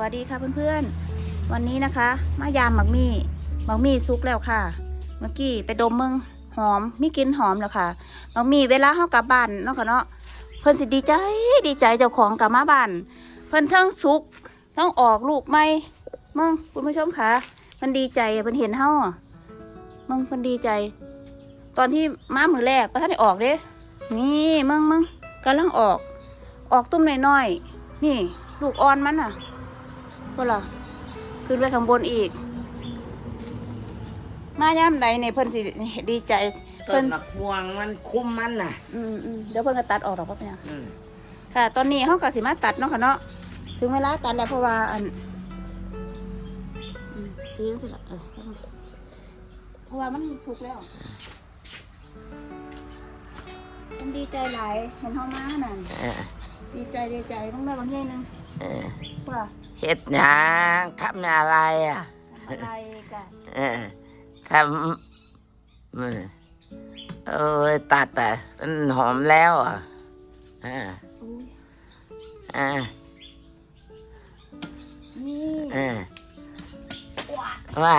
วัสดีค่ะเพื่อนๆ วันนี้นะคะมายามหมักมี่หมักมี่ซุกแล้วค่ะ เมื่อกี้ไปดมมึงหอมมีกลิ่นหอมแล้วค่ะหมักมี่เวลาเฮากลับบ้านเนาะค่ะเนาะเพิ่อนสิดีใจดีใจเจ้าของกลับมาบ้าน เพิ่อนทั้งซุกทั้งออกลูกใหม่มึงคุณผู้ชมค่ะเพิ่นดีใจเพิ่นเห็นเฮามึงเพิ่นดีใจ ตอนที่มามือแรกประท่านออกเด้นี่มึงมึงกำลังออก ออกตุ้มน้อยๆนี่ ลูกอ่อนมันอะ ก็ล่ะขึ้นไปข้างบนอีก มาย่ามใดเนี่ยเพิ่นสิดีใจต้เพิ่นนมะพวงมันคุ้มมันน่ะ อืมอืมเดี๋ยวเพิ่นก็ตัดออกดอกว่าเป็นหยังอืมค่ะ ตอนนี้เขาก็สิมาตัดเนาะค่ะเนาะ ถึงเวลาตัดแล้วเพราะว่าอันอืมถือจังสิล่ะเออเพราะว่ามันสุกแล้วมันดีใจหลาย เห็นเฮามานั่นเออดีใจดีใจต้องได้บางอย่างหนึงเออว่า เฮ็ดหยังทำอะไรอะอะไรกันเออทำอืมโอ้ยตัดแต่มันหอมแล้วอะเอออุ้ยเออนี่เออว่า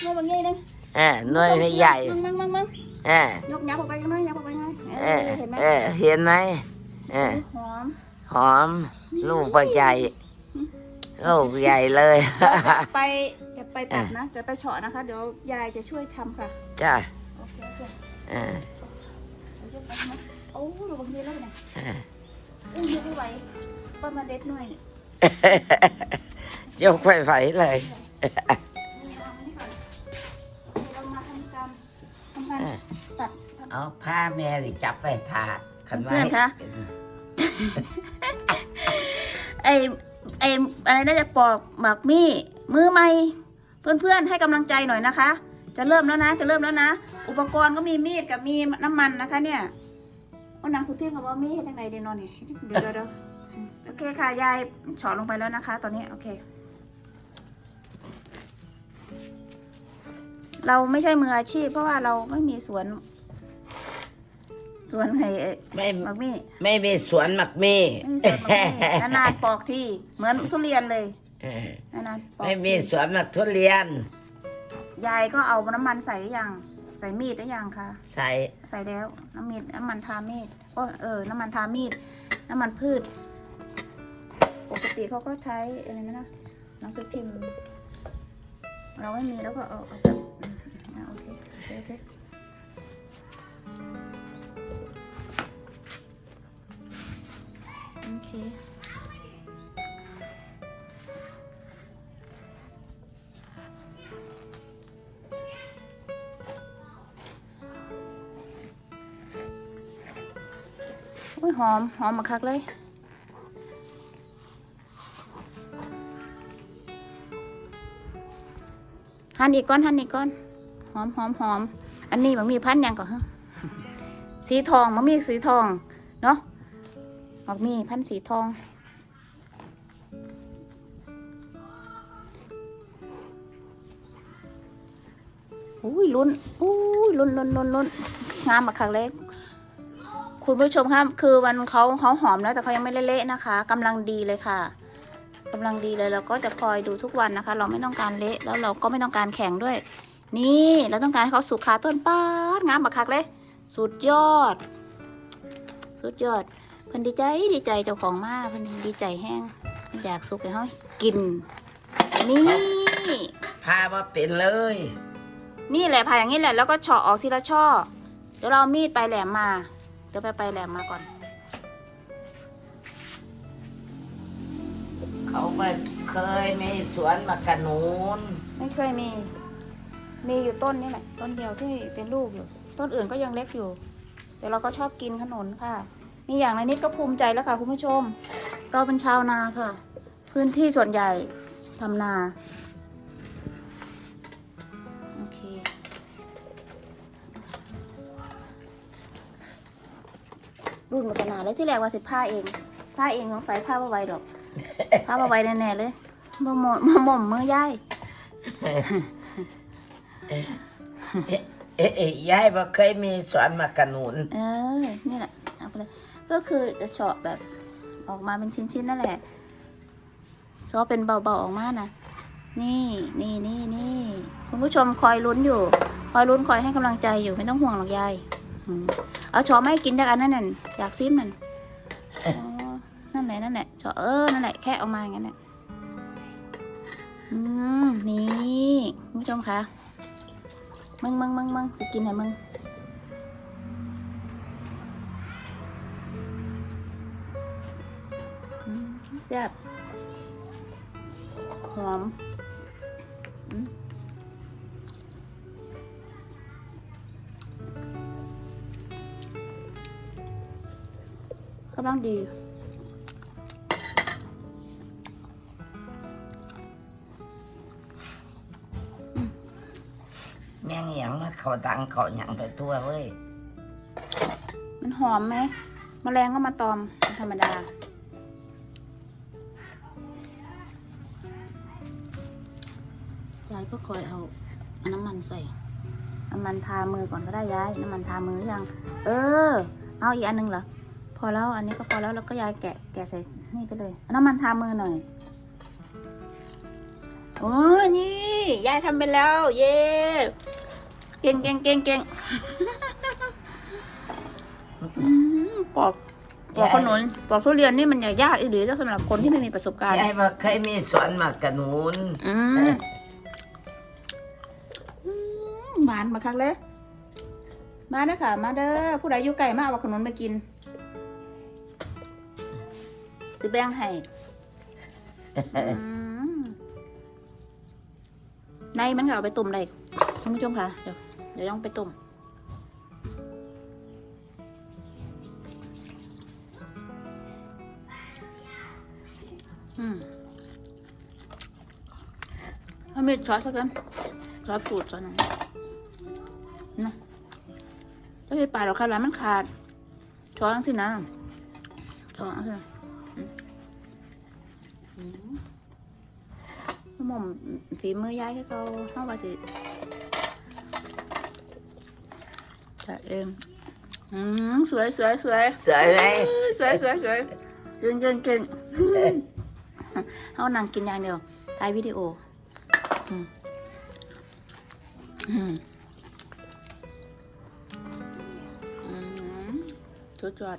เมื่อบางอย่างหนึงเออหน่วยไม่ใหญ่มึงมึงมึงมึงเออ ยกยับออกไปกันหน่อยยับออกไปหน่อยเอเอออเห็นไหมเออเห็นไหมเออหอมหอมลูกปลาใหญ่ลูกใหญ่เลย ไปจะไปตัดนะจะไปเฉาะนะคะ เดี๋ยวยายจะช่วยทำค่ะ จ้าโอเคโอเคเออเดี๋ยวจะไปนะโอ้ดูบางทีแล้วเนี่ยเอออุ้ยยกไม่ไหวประมาณเด็ดหน่อยยกไปไหวเลย นี่เอาอันนี้ก่อนโอเคเรามาทำการทำการตัดทำเอาผ้าแม่หรือจับไปทาขันไว้เพื่อนคะ ไอ ไออะไรน่าจะปอกหมากมี่มือใหม่เพื่อนๆให้กำลังใจหน่อยนะคะ จะเริ่มแล้วนะ จะเริ่มแล้วนะ อุปกรณ์ก็มีมีดกับมีน้ำมันนะคะเนี่ยเอาหนังสือพิมพ์กับว่ามีให้ทางไหนดีเนอนเนี่ยเดี๋ยวเดี๋ยวเดี๋ยวโอเคค่ะยายเฉาะลงไปแล้วนะคะ ตอนนี้โอเค เราไม่ใช่มืออาชีพ เพราะว่าเราไม่มีสวน สวนไอ้ไม่หมากมี่ไม่มีสวนหมักมีไม่มีสวนหมากมี่นานๆปอกที่เหมือนทุเรียนเลยเออนานๆปอกไม่มีทีสวนหมักทุเรียน ยายก็เอาน้ำมันใส่หรือยังใส่มีดได้ยังคะใส่ใส่แล้วน้ำมีดน้ำมันทามีดโอ้เออน้ำมันทามีด น้ำมันพืชปกติเขาก็ใช้อะไรนะหนังสือพิมพ์ เราไม่มีแล้วก็เอาเอาแบบอะโอเคโอเคโอเค เคโอ้ยหอม หอมมาคักเลยหั่นอีกก้อนหั่นอีกก้อน หอมหอมหอมอันนี้มันมีพันธุ์ยังก่อนฮะสีทองมันมีสีทอง เนาะ มันมีพันธ์สีทอง อุ้ยลุ้นอุ้ยลุ้นลุ้นลุ้นลุ้นงามมาคักเลยคุณผู้ชมครับคือมันเขาเขาหอมแล้วแต่เขายังไม่เละๆนะคะกำลังดีเลยค่ะกำลังดีเลยเราก็จะคอยดูทุกวันนะคะ เราไม่ต้องการเละแล้วเราก็ไม่ต้องการแข็งด้วย นี่เราต้องการให้เขาสุกขาต้นป้าดงามบักคักเลย สุดยอด สุดยอด เพิ่นดีใจดีใจเจ้าของมากเพิ่นดีใจแห้งเพิ่นอยากสุกให้เขากิน นี่พามาเป็นเลย นี่แหละผ่าอย่างนี้แหละแล้วก็เฉาะออกทีละช่อ เดี๋ยวเราเอามีดปลายแหลมมา เดี๋ยวไปปลายแหลมมาก่อน เขาไม่เคยมีสวนหมักกะนูนไม่เคยมี มีอยู่ต้นนี่แหละต้นเดียวที่เป็นลูกอยู่ ต้นอื่นก็ยังเล็กอยู่ แต่เราก็ชอบกินขนุนค่ะ มีอย่างละนิดก็ภูมิใจแล้วค่ะคุณผู้ชม เราเป็นชาวนาค่ะ พื้นที่ส่วนใหญ่ทำนาโอเครุ่นมาขนาดเลยที่แรกว่าสิผ้าเองผ้าเองสงสัยผ้ามาไว้ดอกผ้ามาไว้แน่ๆเลยบ่หมดบ่หม่อมมือย่ายเอ๊ะเอ๊ะยายบ่เคยมีสวนหมักกะนูนเออนี่แหละเอาไปเลย ก็คือจะเฉาะแบบออกมาเป็นชิ้นๆนั่นแหละชอบเป็นเบาๆออกมานะนี่นี่นี่นี่คุณผู้ชมคอยลุ้นอยู่ คอยลุ้นคอยให้กำลังใจอยู่ไม่ต้องห่วงหรอกยายอืมเอาชอไม่กินจากอันนั้นน่ะอยากซิมมันนั่นแหละนั่นแหละชอเออนั่นแหละแค่เอามาอย่างนั้นแหละอืมนี่คุณผู้ชมคะมึงมึงมึงมึงจะกินไหนมึง แซ่บหอมอืมกำลังดีแม่งหยังมาเขาดังเขาหยังไปทั่วเว้ย มันหอมไหมมแมลงก็มาตอมเป็นธรรมดา ยายก็คอยเอาเอาน้ำมันใส่ น้ำมันทามือก่อนก็ได้ยาย น้ำมันทามือยัง เออ เอาอีกอันหนึงเหรอ พอแล้ว อันนี้ก็พอแล้ว แล้วก็ยายแกะ แกะใส่ นี่ไปเลยเอาน้ำมันทามือหน่อย โอ้ยนี่ ยายทำไปแล้ว เย้ เก่งเก่งเก่งเก่งอืมปอกปอกขนุนปอกทุเรียนนี่มันยากอีหรือสำหรับคนที่ไม่มีประสบการณ์ยายมาเคยมีสวนหมากกระนูนอืมอืม หวานมาครั้งเลย มาเด้อค่ะ มาเด้อผู้ใดอยู่ไกลมาเอาขนุนมากินสิแบ่งให้ในมันก็เอาไปต้มได้คุณผู้ชมค่ะเดี๋ยวเดี๋ยวต้องไปต้มอืมเอามีดช้อนสักกันช้อนปูดช้อนหนึ่ง นะถ้าไปป่าดอกคารามันขาด ช้อนสินะช้อนสิอืมหม่อมฝีมือยายให้เขาเข้ามาสิจะเองอืมสวยสวยสวยสวยไหมสวยสวยสวยเก่งเก่งเก่งเขานั่งกินอย่างเดียวถ่ายวิดีโออืมอืม สุดยอด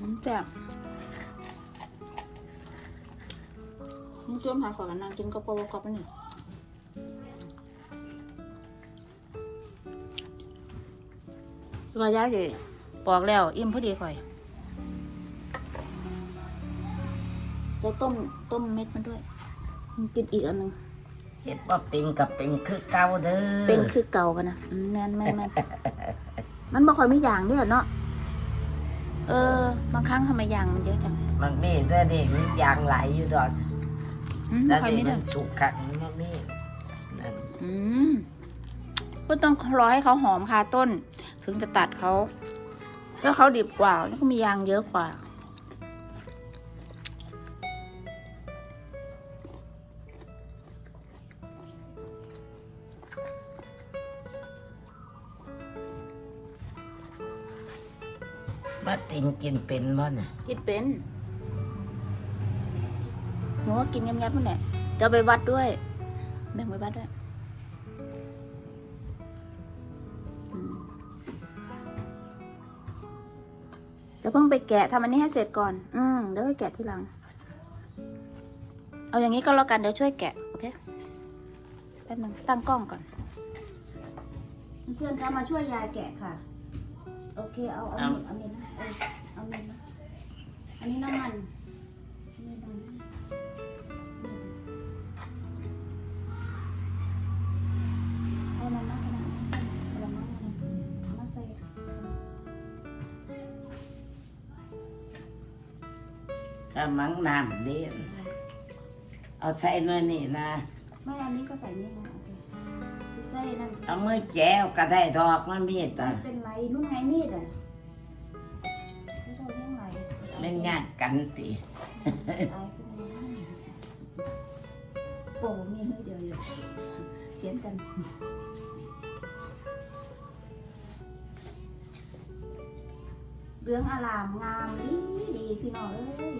อืมแซ่บ มึงเตรียมทานขอกันนางกินก็ปอบกับอันนี่ว่ายายสิปอกแล้ว อิ่มพอดีข่อย จะต้มต้มเม็ดมันด้วยมึงกินอีกอันหนึงเห็ดว่าเป็นกับเป็นคือเก่าเด้อเป็นคือเก่ากันนะอืมแม่นแม่นแม่นมันบ่ค่อยมีอย่างนี่เด้อเนาะเออ บางครั้งทำไมอย่างมันเยอะจัง มันมีแต่นี่มียางไหลายอยู่ดอก อืมแล้วค่อยนี่มีมัเด้อนสุกขักมันมีนั่นอืมก็ต้องรอให้เขาหอมคาต้น ถึงจะตัดเขาถ้าเขาดิบกว่าแล้วก็มียางเยอะกว่า มาตินกินเป็นบ่น่ะกินเป็น หนูว่ากินแงบๆนั่นแหละจะไปวัดด้วยแบ่งไปวัดด้วยอืมเดี๋ยวเพิ่งไปแกะทำอันนี้ให้เสร็จก่อน อืมเดี๋ยวค่อยแกะทีหลัง เอาอย่างนี้ก็แล้วกันเดี๋ยวช่วยแกะ โอเคแป๊บนึงตั้งกล้องก่อน เพื่อนๆคะมาช่วยยายแกะค่ะ โอเค เอาเอาเม็ดเอาเม็ดนะเออเอาเม็ดนะอันนี้น้ำมัน ก็มังน้ำเด่นเอาใส่หน่อยนี่นะ ไม่อันนี้ก็ใส่นี่นะโอเคพิเศส่นั่นเอามือแจ้วก็ได้ดอกมันมีแต่ไม่เป็นไรนุ่นไงมีดอะไม่ต้องเลี้ยงไรมันยากกันติตายขึ้นมาโอ้มีน้อยเดียวอยู่เสียงกัน เรื่องอารามงามดีดีพี่น้องเอ้ย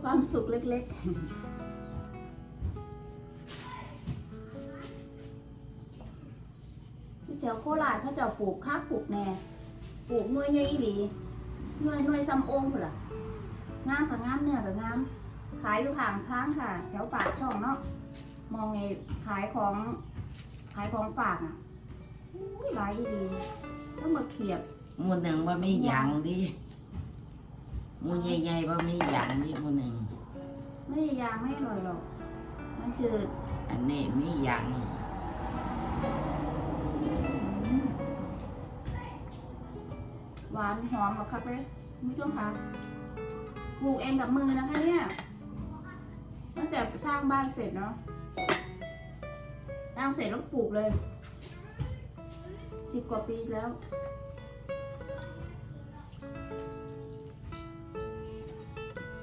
ความสุขเล็กๆที่แถวโคราชเขาจะปลูกคักปลูกแน่ปลูกหน่วยใหญ่อีหลีหน่วยหน่วยซ้ำองพุ่นล่ะงามกับงามเนื้อกับงามขายอยู่ข้างทางค่ะ แถวปากช่องเนาะมองไงขายของขายของฝากอะ อุ้ยหลายอีหลีต้องมาเขียบหมูหนึ่งว่ามีหยางดิหมูใหญ่ๆว่ามีหยางดิหมูหนึ่งไม่ยางไม่อร่อยหรอก มันจืดอันนี้มีหยางอืมหวานหอมหรอกครับเว้ยคุณผู้ชมคะปลูกเองกับมือนะคะเนี่ยตั้งแต่สร้างบ้านเสร็จเนาะสร้างเสร็จแล้วปลูกเลย สิบกว่าปีแล้ว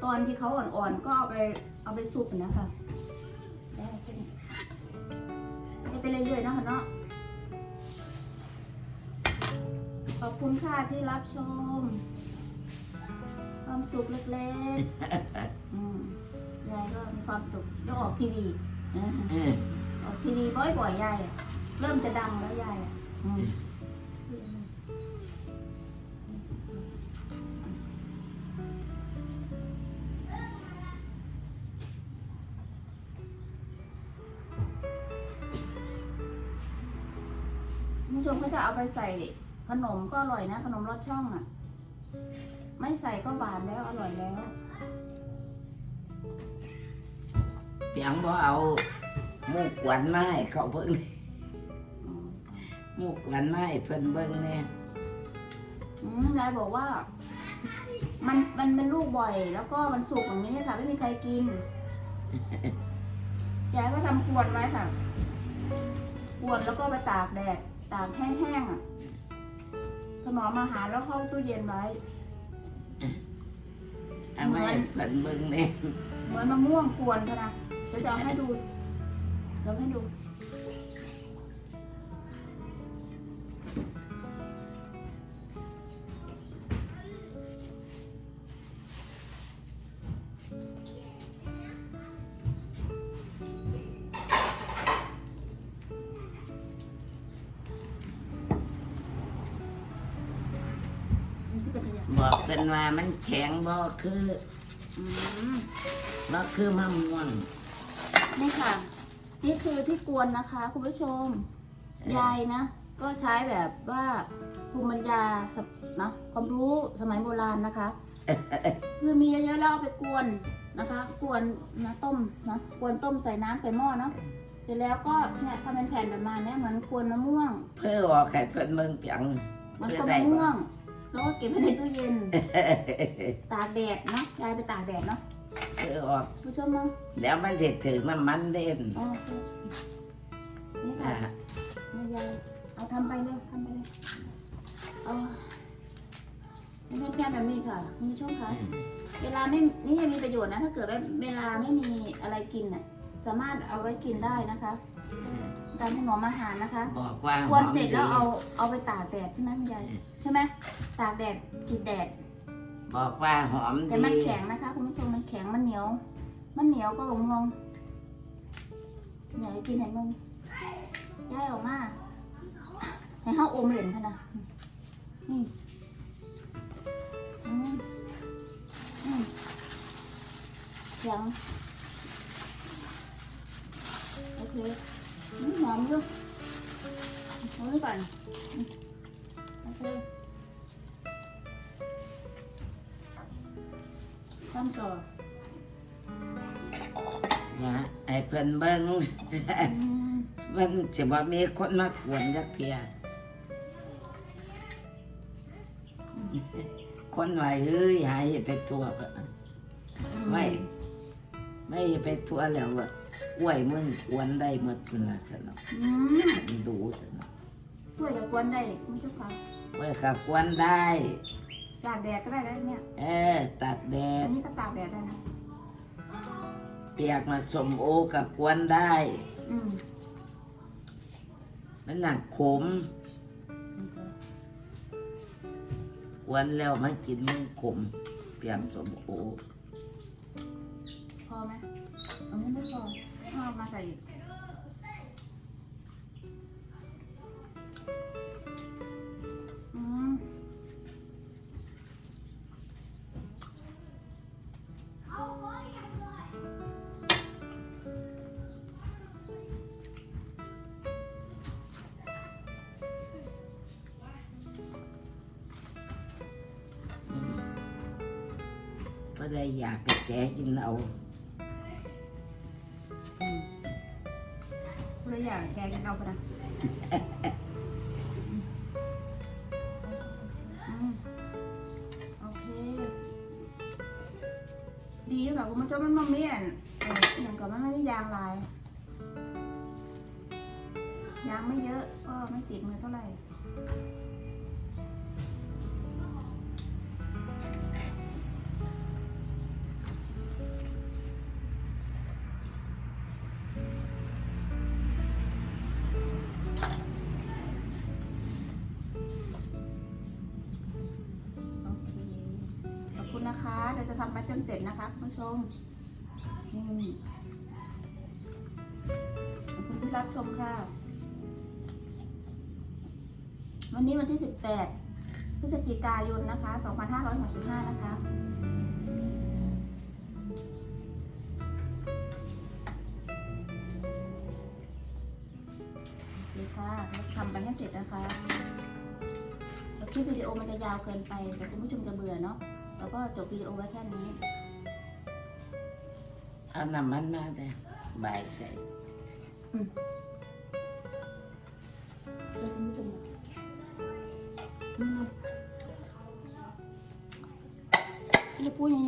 ตอนที่เขาอ่อนๆก็เอาไปเอาไปสุกนะคะได้ใช่ไหมจะไปเรื่อยๆนะคะเนาะขอบคุณค่ะที่รับชม ความสุขเล็กๆอืมยายก็มีความสุขได้ออกทีวีนะเออออกทีวีบ่อยๆยายอะเริ่มจะดังแล้วยายอะอืมคุณ ผู้ชมก็จะเอาไปใส่ขนมก็อร่อยนะ ขนมรสช่องอะ ไม่ใส่ก็หวานแล้วอร่อยแล้วเปียงบ่เอาหมูกวนไม้เขาเบิ่ง มูกวนไม้เพิ่นเบิ่งเนี่ยอืมยายบอกว่า มันมันเป็นลูกบ่อย แล้วก็มันสุกอย่างนี้ค่ะ ไม่มีใครกิน ยายก็ทำกวนไว้ค่ะ กวนแล้วก็ไปตากแดด ตากแห้งๆอะถนอมอาหารแล้วเข้าตู้เย็นไว้ เอาไว้เพิ่นเบิ่งเนี่ยเหมือนมะม่วงกวนค่ะนะเดี๋ยวจะเอาให้ดูเดี๋ยวให้ดู มันแข็งบ่คืออืมบ่คือมะม่วงนี่ค่ะ นี่คือที่กวนนะคะ คุณผู้ชม ยายนะ ก็ใช้แบบว่าภูมิปัญญาสำเนาะความรู้สมัยโบราณนะคะ คือมีเยอะๆแล้วเอาไปกวนนะคะ กวนนะต้มนะกวนต้มใส่น้ำใส่หม้อเนาะเสร็จแล้วก็เนี่ยทำเป็นแผ่นแบบมาเนี้ยเหมือนกวนมะม่วง เพื่อออกให้เพิ่นเบิ่งเปียงมันก็มะม่วง แล้วก็เก็บไว้ในตู้เย็น ตากแดดเนาะยายไปตากแดดเนาะเพื่อออกผู้ชมมั้งแล้วมันสิถือน้ำมันเด่นโอเคนี่อ่าค่ะนี่ยายเอาทำไปเลยทำไปเลยเอาเป็นแค่แบบนี้ค่ะคุณผู้ชมคะเวลาไม่นี่ยังมีประโยชน์นะ ถ้าเกิดว่าเวลาไม่มีอะไรกินน่ะสามารถเอาไว้กินได้นะคะ การถนอมอาหารนะคะ บอกว่าควรหมเสร็จแล้วดีเอาเอาไปตากแดดใช่ไหมคุณยายใช่ไหมตากแดดกินแดด บอกว่าหอมแต่ดีมันแข็งนะคะคุณผู้ชมมันแข็งมันเหนียว มันเหนียวก็หลงงงไหนกินไหนมึงย้ายออกมาให้ห้าอมเหรียญพะนะนี่อืมอืมแข็งโอเค หอมด้วยก่อนอืมโอเคทำต่อว่าไอ้เพิ่นเบิ่งอืมมันสิบ่มีคนมากวนจักเทียคนว่าเอ้ยหายไปทั่วก็ไม่ ไม่ไปทั่วแล้วว่าอ้วยมึงกวนได้หมดคุณละฉันเนาะอืมมันดูฉันเนาะ ช่วยกับกวนได้คุณเจ้าค่ะอ้วยกับกวนได้ ตากแดดก็ได้แล้วเนี่ยเออตากแดอัดนนี้ก็ตากแดดได้นะเปียกมาสมโอกับกวนได้ อืมมันหนักขม กวนแล้วมันกินมันขม เปียกสมโอพอไหมอันนี้ไม่พอเอามาใส่อีก ได้อยากกระแจกินเอาอืมคุณเลยอยากแกกันเอาไปนะโอเค ดีค่ะคุณผู้ชมมันมาเมียนอออย่างกับมันไม่ได้ยางลาย ยางไม่เยอะก็ไม่ติดมือเท่าไหร่ นะคะเดี๋ยวจะทำไปจนเสร็จนะคะคุณผู้ชมขอบคุณที่รับชมค่ะ วันนี้วันที่ 18 พฤศจิกายนนะคะ 2565 นะคะโอเคค่ะทำไปให้เสร็จนะคะคลิปวิดีโอมันจะยาวเกินไปเดี๋ยวคุณผู้ชมจะเบื่อเนาะ แล้วก็จบวิดีโอไว้แค่นี้ เอาน้ำมันมาได้ใบายใส่เดี๋ยวคุณผู้ชมนี่ไงนี่ปูยัง